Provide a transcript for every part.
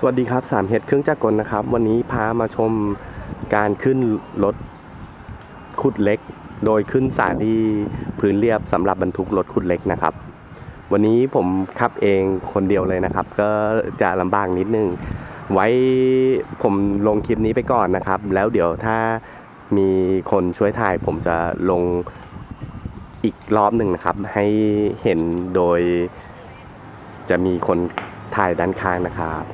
สวัสดีครับสามเฮดเครื่องจักรกลนะครับ วันนี้พามาชมการขึ้นรถขุดเล็ก โดยขึ้นสาลีพื้นเรียบสำหรับบรรทุกรถขุดเล็กนะครับ วันนี้ผมขับเองคนเดียวเลยนะครับ ก็จะลำบากนิดนึง ไว้ผมลงคลิปนี้ไปก่อนนะครับ แล้วเดี๋ยวถ้ามีคนช่วยถ่าย ผมจะลงอีกรอบหนึ่งนะครับ ให้เห็นโดยจะมีคนถ่ายด้านข้างนะครับ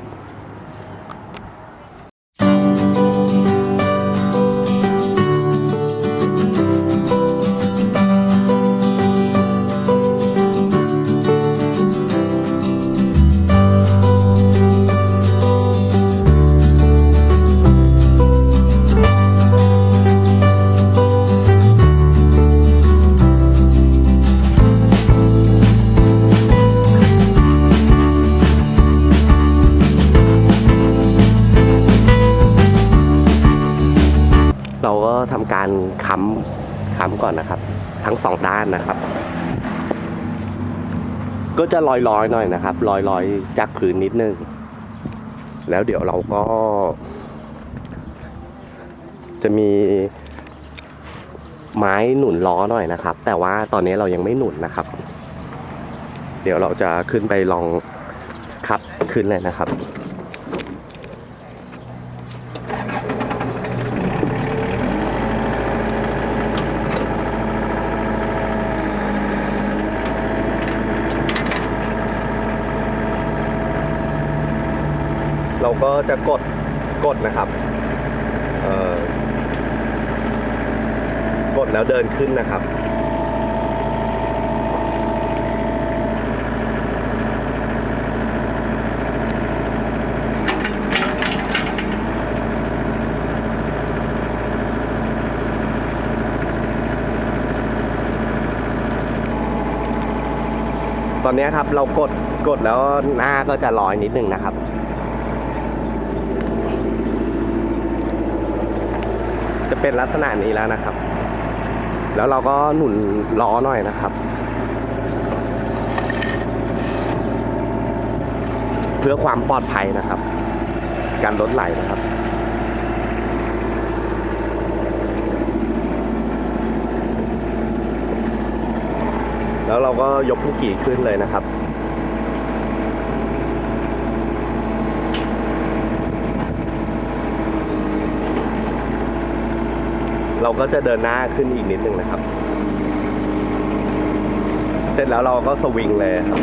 ทำการค้ำค้ำก่อนนะครับ ทั้งสองด้านนะครับ ก็จะลอยๆหน่อยนะครับลอยๆจากพื้นนิดนึง แล้วเดี๋ยวเราก็ จะมีไม้หนุนล้อหน่อยนะครับ แต่ว่าตอนนี้เรายังไม่หนุนนะครับ เดี๋ยวเราจะขึ้นไปลองขับขึ้นเลยนะครับ เราก็จะกดกดนะครับกดแล้วเดินขึ้นนะครับ ตอนนี้ครับเรากดกดแล้วหน้าก็จะลอยนิดนึงนะครับ จะเป็นลักษณะนี้แล้วนะครับ แล้วเราก็หนุนล้อหน่อยนะครับ เพื่อความปลอดภัยนะครับ การลดไหลนะครับแล้วเราก็ยกผู้ขี่ขึ้นเลยนะครับ เราก็จะเดินหน้าขึ้นอีกนิดนึงนะครับ เสร็จแล้วเราก็สวิงเลยครับ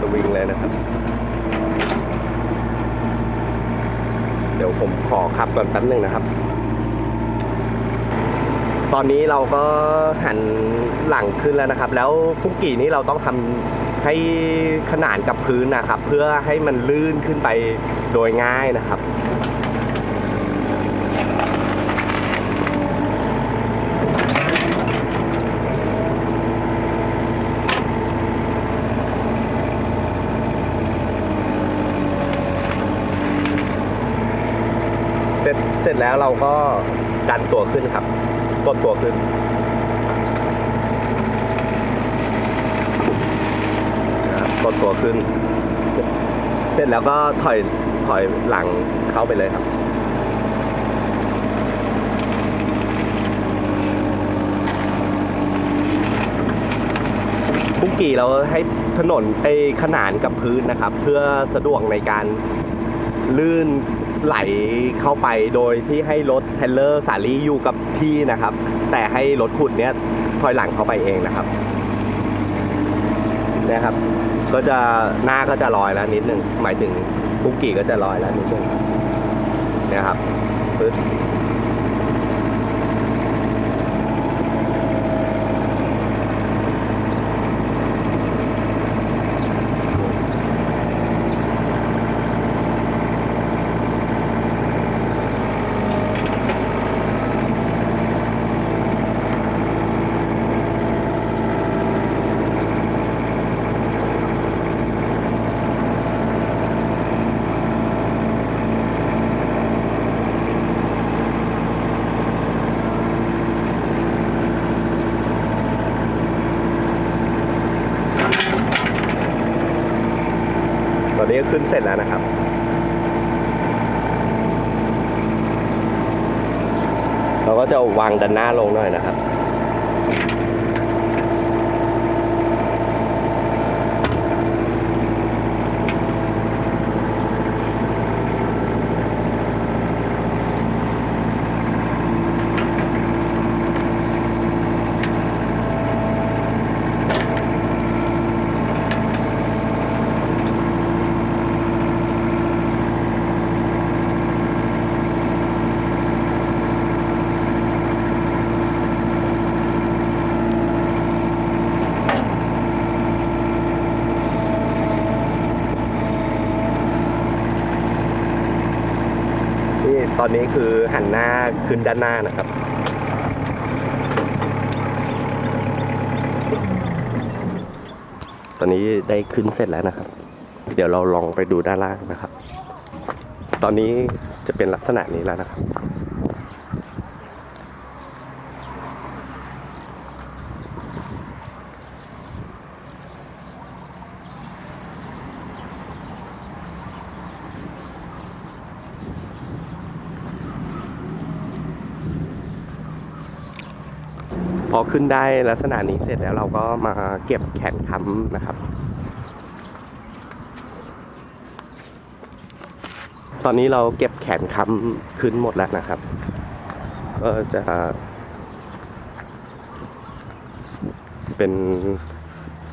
สวิงเลยนะครับ เดี๋ยวผมขอขับก่อนแป๊บหนึ่งนะครับตอนนี้เราก็หันหลังขึ้นแล้วนะครับ แล้วพุกกี่นี้เราต้องทำ ให้ขนานกับพื้นนะครับ เพื่อให้มันลื่นขึ้นไปโดยง่ายนะครับเสร็จเสร็จแล้วเราก็ดันตัวขึ้นครับกดตัวขึ้น นะครับกด ตัวขึ้น เสร็จแล้วก็ถอยถอยหลังเข้าไปเลยครับพุกกี่เราให้ถนนไอขนานกับพื้นนะครับ เพื่อสะดวกในการลื่นไหลเข้าไปโดยที่ให้รถเทลเลอร์สาลีอยู่กับที่นะครับ แต่ให้รถขุดเนี้ยถอยหลังเข้าไปเองนะครับ นะครับ ก็จะหน้าก็จะลอยแล้วนิดนึงหมายถึงคุกกี้ก็จะลอยแล้วนิดนึงนะครับปึ๊บ นะครับเราก็จะวางด้านหน้าลงหน่อยนะครับ นี่ ตอนนี้คือหันหน้าขึ้นด้านหน้านะครับ ตอนนี้ได้ขึ้นเสร็จแล้วนะครับ เดี๋ยวเราลองไปดูด้านล่างนะครับ ตอนนี้จะเป็นลักษณะนี้แล้วนะครับ พอขึ้นได้ลักษณะนี้เสร็จแล้วเราก็มาเก็บแขนค้ำนะครับ ตอนนี้เราเก็บแขนค้ำขึ้นหมดแล้วนะครับ ก็จะเป็น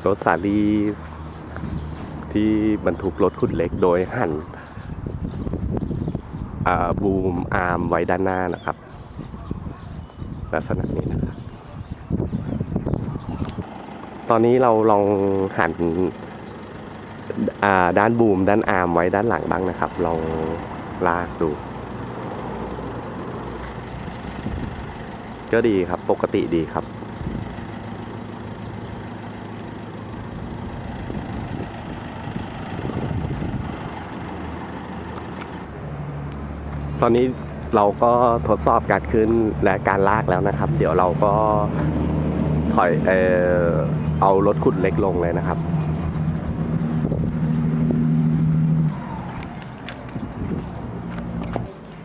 รถสาลีที่บรรทุกรถขุดเล็กโดยหั่นบูมอาร์มไว้ด้านหน้านะครับ ลักษณะนี้นะครับ ตอนนี้เราลองหันด้านบูมด้านอาร์มไว้ด้านหลังบ้างนะครับ ลองลากดู ก็ดีครับปกติดีครับตอนนี้เราก็ทดสอบการขึ้นและการลากแล้วนะครับ เดี๋ยวเราก็ ถอยเออเอารถขุดเล็กลงเลยนะครับ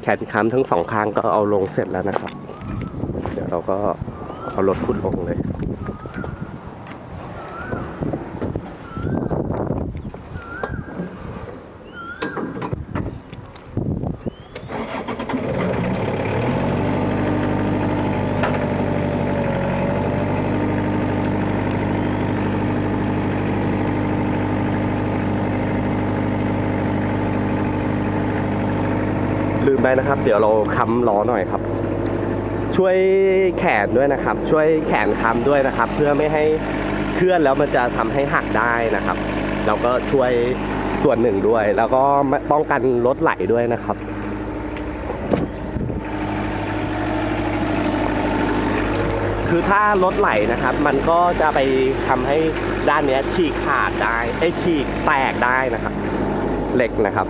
แขนค้ำทั้งสองข้างก็เอาลงเสร็จแล้วนะครับ เดี๋ยวเราก็เอารถขุดลงเลย ลืมไปนะครับ เดี๋ยวเราค้ำล้อหน่อยครับ ช่วยแขนด้วยนะครับ ช่วยแขนค้ำด้วยนะครับ เพื่อไม่ให้เคลื่อนแล้วมันจะทำให้หักได้นะครับ เราก็ช่วยส่วนหนึ่งด้วย แล้วก็ป้องกันรถไหลด้วยนะครับคือถ้ารถไหลนะครับ มันก็จะไปทำให้ด้านเนี้ยฉีกขาดได้ไอ้ฉีกแตกได้นะครับเหล็กนะครับ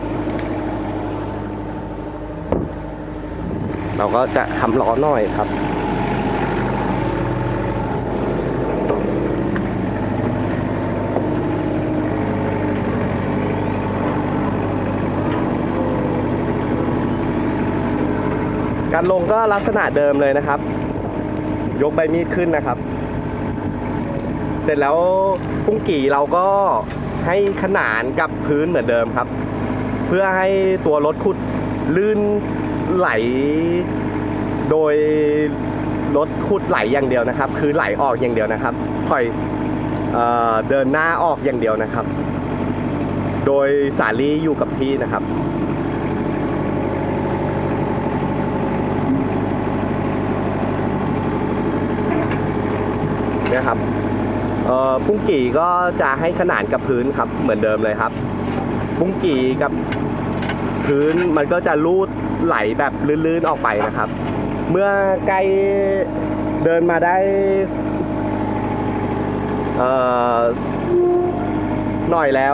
เราก็จะทำล้อหน่อยครับการลงก็ลักษณะเดิมเลยนะครับ ยกใบมีดขึ้นนะครับ เสร็จแล้วปุ้งกี่เราก็ให้ขนานกับพื้นเหมือนเดิมครับ เพื่อให้ตัวรถขุดลื่น ไหลโดยรถขุดไหลอย่างเดียวนะครับ คือไหลออกอย่างเดียวนะครับถอยเอเดินหน้าออกอย่างเดียวนะครับ โดยสาลีอยู่กับที่นะครับเนี่ยครับเอ่อปุ้งกี่ก็จะให้ขนานกับพื้นครับเหมือนเดิมเลยครับ ปุ้งกี่กับพื้นมันก็จะลูด ไหลแบบลื่นๆออกไปนะครับ เมื่อใกล้เดินมาได้เอ่อหน่อยแล้ว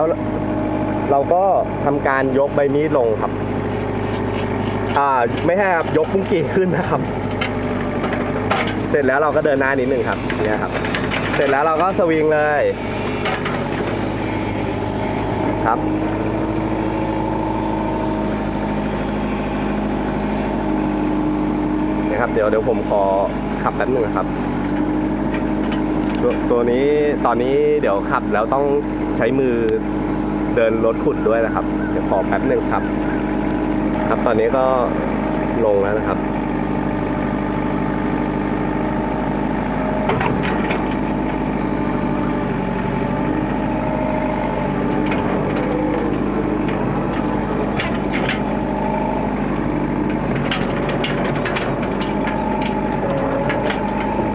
เราก็ทำการยกใบมีดลงครับ อ่าไม่ใช่ครับยกปุ้งกี่ขึ้นนะครับ เสร็จแล้วเราก็เดินหน้านิดหนึ่งครับเนี่ยครับ เสร็จแล้วเราก็สวิงเลยครับ นะครับ เดี๋ยวเดี๋ยวผมขอขับแป๊บหนึงนะครับตัวตัวนี้ตอนนี้เดี๋ยวขับแล้วต้องใช้มือเดินรถขุดด้วยนะครับ เดี๋ยวขอแป๊บหนึ่งครับ ครับตอนนี้ก็ลงแล้วนะครับ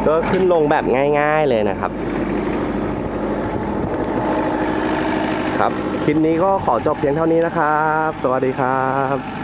ก็ ขึ้นลงแบบง่าย ๆเลยนะครับ ครับ คลิปนี้ก็ขอจบเพียงเท่านี้นะครับ สวัสดีครับ